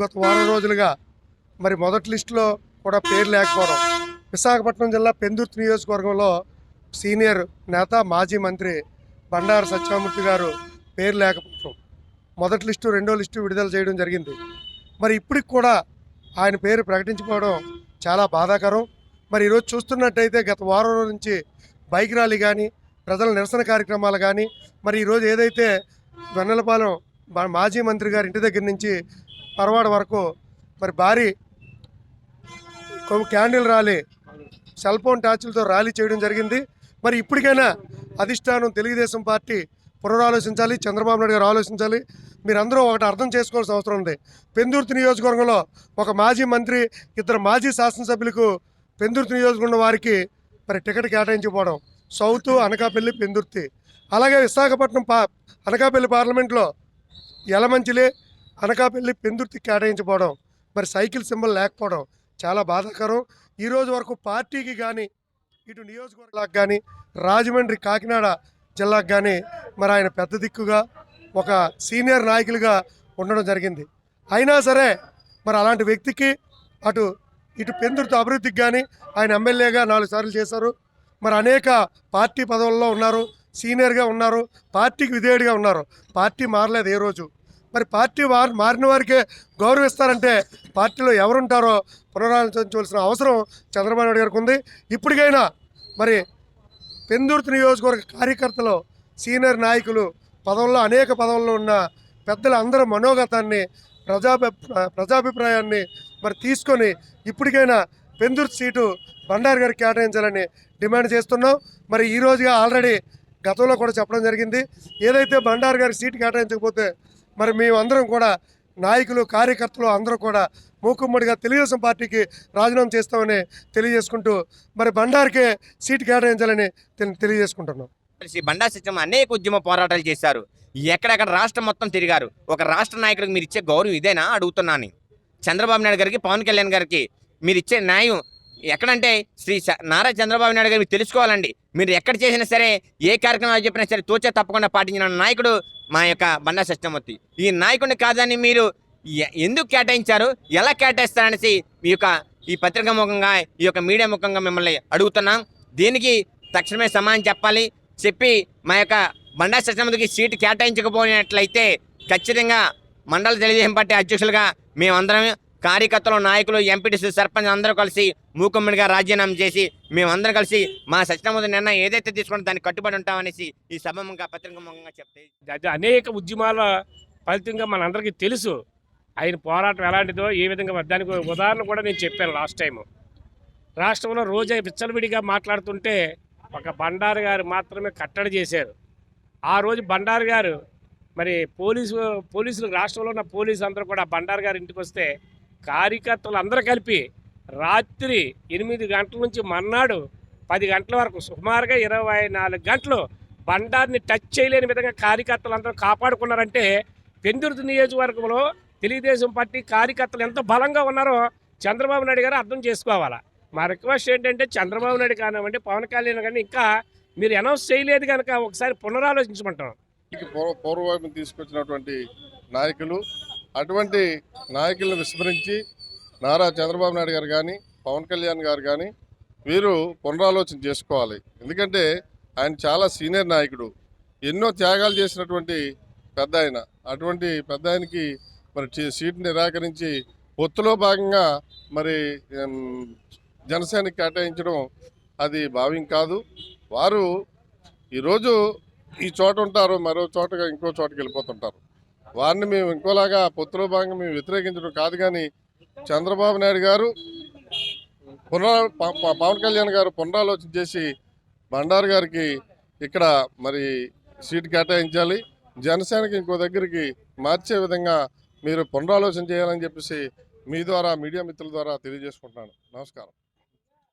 గత వారం రోజులుగా మరి మొదటి లిస్టులో కూడా పేరు లేకపోవడం. విశాఖపట్నం జిల్లా పెందుర్తి నియోజకవర్గంలో సీనియర్ నేత మాజీ మంత్రి బండారు సత్యమూర్తి గారు పేరు లేకపోవడం. మొదటి లిస్టు రెండో లిస్టు విడుదల చేయడం జరిగింది. మరి ఇప్పటికి కూడా ఆయన పేరు ప్రకటించుకోవడం చాలా బాధాకరం. మరి ఈరోజు చూస్తున్నట్టయితే గత వారం నుంచి బైక్ ర్యాలీ కానీ ప్రజల నిరసన కార్యక్రమాలు కానీ మరి ఈరోజు ఏదైతే వెన్నెలపాలెం మాజీ మంత్రి గారి ఇంటి దగ్గర నుంచి పరవాడ వరకు మరి భారీ కొ- క్యాండిల్ ర్యాలీ సెల్ ఫోన్ టార్చులతో ర్యాలీ చేయడం జరిగింది. మరి ఇప్పటికైనా అధిష్టానం తెలుగుదేశం పార్టీ పునరాలోచించాలి చంద్రబాబు నాయుడు గారు ఆలోచించాలి. మీరందరూ ఒకటి అర్థం చేసుకోవాల్సిన అవసరం ఉంది. పెందుర్తి నియోజకవర్గంలో ఒక మాజీ మంత్రి ఇద్దరు మాజీ శాసనసభ్యులకు పెందుర్తి నియోజకవర్గం వారికి మరి టికెట్ కేటాయించకపోవడం సౌత్ అనకాపల్లి పెందుర్తి. అలాగే విశాఖపట్నం పా అనకాపల్లి పార్లమెంట్లో యలమంచిలి అనకాపల్లి పెందుర్తి కేటాయించబోవడం మరి సైకిల్ సింబల్ లేకపోవడం చాలా బాధాకరం. ఈరోజు వరకు పార్టీకి కానీ ఇటు నియోజకవర్గాలకు కానీ రాజమండ్రి కాకినాడ జిల్లాకు కానీ మరి ఆయన పెద్ద దిక్కుగా ఒక సీనియర్ నాయకులుగా ఉండడం జరిగింది. అయినా సరే మరి అలాంటి వ్యక్తికి అటు ఇటు పెందుర్తి అభివృద్ధికి కానీ ఆయన ఎమ్మెల్యేగా నాలుగు సార్లు చేశారు. మరి అనేక పార్టీ పదవుల్లో ఉన్నారు సీనియర్గా ఉన్నారు పార్టీకి విధేయుడిగా ఉన్నారు. పార్టీ మారలేదు ఏ రోజు. మరి పార్టీ వారు మారిన వారికే గౌరవిస్తారంటే పార్టీలో ఎవరుంటారో పునరాలోచించవలసిన అవసరం చంద్రబాబు నాయుడు గారికి ఉంది. ఇప్పటికైనా మరి పెందుర్తి నియోజకవర్గ కార్యకర్తలు సీనియర్ నాయకులు పదవుల్లో అనేక పదవుల్లో ఉన్న పెద్దల అందరి మనోగతాన్ని ప్రజాభి ప్రజాభిప్రాయాన్ని మరి తీసుకొని ఇప్పటికైనా పెందుర్తి సీటు బండారు గారికి కేటాయించాలని డిమాండ్ చేస్తున్నాం. మరి ఈ రోజుగా ఆల్రెడీ గతంలో కూడా చెప్పడం జరిగింది. ఏదైతే బండారు గారి సీటు కేటాయించకపోతే మరి మేమందరం కూడా నాయకులు కార్యకర్తలు అందరూ కూడా మూకుమ్మడిగా తెలుగుదేశం పార్టీకి రాజీనామా చేస్తామని తెలియజేసుకుంటూ మరి బండార్కే సీటు కేటాయించాలని తెలియజేసుకుంటున్నాం. కలిసి బండా సత్యం అనేక ఉద్యమ పోరాటాలు చేశారు. ఎక్కడెక్కడ రాష్ట్రం మొత్తం తిరిగారు. ఒక రాష్ట్ర నాయకుడికి మీరు ఇచ్చే గౌరవం ఇదేనా? అడుగుతున్నాను. చంద్రబాబు నాయుడు గారికి పవన్ కళ్యాణ్ గారికి మీరు ఇచ్చే న్యాయం ఎక్కడంటే శ్రీ నారా చంద్రబాబు నాయుడు గారు మీరు తెలుసుకోవాలండి. మీరు ఎక్కడ చేసినా సరే ఏ కార్యక్రమాలు చెప్పినా సరే తోచే తప్పకుండా పాటించిన నాయకుడు మా యొక్క బండా సత్యమూర్తి. ఈ నాయకుడిని కాదని మీరు ఎందుకు కేటాయించారు? ఎలా కేటాయిస్తారనేసి ఈ యొక్క ఈ పత్రికా ముఖంగా ఈ యొక్క మీడియా ముఖంగా మిమ్మల్ని అడుగుతున్నాం. దీనికి తక్షణమే సమాధానం చెప్పాలి. చెప్పి మా యొక్క బండా సత్యమూర్తికి సీటు కేటాయించకపోయినట్లయితే ఖచ్చితంగా మండల తెలుగుదేశం పార్టీ అధ్యక్షులుగా మేమందరం కార్యకర్తలు నాయకులు ఎంపీటీసీ సర్పంచ్ అందరూ కలిసి మూకుమ్మడిగా రాజీనామా చేసి మేమందరం కలిసి మా సత్యమూర్తి నిర్ణయం ఏదైతే తీసుకుంటే దానికి కట్టుబడి ఉంటామనేసి ఈ సభముగా పత్రికముఖంగా చెప్తే. అనేక ఉద్యమాల ఫలితంగా మనందరికీ తెలుసు. ఆయన పోరాటం ఎలాంటిదో ఏ విధంగా దానికి ఉదాహరణ కూడా నేను చెప్పాను లాస్ట్ టైం రాష్ట్రంలో రోజే విచ్చలవిడిగా మాట్లాడుతుంటే ఒక బండారు గారు మాత్రమే కట్టడి చేశారు. ఆ రోజు బండారు గారు మరి పోలీసు పోలీసులు రాష్ట్రంలో ఉన్న పోలీసు అందరూ కూడా బండారు గారి ఇంటికి వస్తే కార్యకర్తలు అందరూ కలిపి రాత్రి ఎనిమిది గంటల నుంచి మర్నాడు పది గంటల వరకు సుమారుగా ఇరవై నాలుగు గంటలు బండార్ని టచ్ చేయలేని విధంగా కార్యకర్తలు అందరూ కాపాడుకున్నారంటే పెందుర్తి నియోజకవర్గంలో తెలుగుదేశం పార్టీ కార్యకర్తలు ఎంత బలంగా ఉన్నారో చంద్రబాబు నాయుడు గారు అర్థం చేసుకోవాలా. మా రిక్వెస్ట్ ఏంటంటే చంద్రబాబు నాయుడు కానివ్వండి పవన్ కళ్యాణ్ కానీ ఇంకా మీరు అనౌన్స్ చేయలేదు కనుక ఒకసారి పునరాలోచించమంటాం. పార్టీకి పూర్వ తీసుకొచ్చినటువంటి నాయకులు అటువంటి నాయకులను విస్మరించి నారా చంద్రబాబు నాయుడు గారు కానీ పవన్ కళ్యాణ్ గారు కానీ వీరు పునరాలోచన చేసుకోవాలి. ఎందుకంటే ఆయన చాలా సీనియర్ నాయకుడు. ఎన్నో త్యాగాలు చేసినటువంటి పెద్ద ఆయన. అటువంటి పెద్ద ఆయనకి మరి సీటు నిరాకరించి పొత్తులో భాగంగా మరి జనసేనకి కేటాయించడం అది భావ్యం కాదు. వారు ఈరోజు ఈ చోట ఉంటారు మరో చోటగా ఇంకో చోటకి వెళ్ళిపోతుంటారు. వారిని మేము ఇంకోలాగా పొత్తులో భాగంగా మేము వ్యతిరేకించడం కాదు కానీ చంద్రబాబు నాయుడు గారు పునరా ప- పవన్ కళ్యాణ్ గారు పునరాలోచన చేసి బండారు గారికి ఇక్కడ మరి సీటు కేటాయించాలి. జనసేనకి ఇంకో దగ్గరికి మార్చే విధంగా మీరు పునరాలోచన చేయాలని చెప్పేసి మీ ద్వారా మీడియా మిత్రుల ద్వారా తెలియజేసుకుంటున్నాను. నమస్కారం.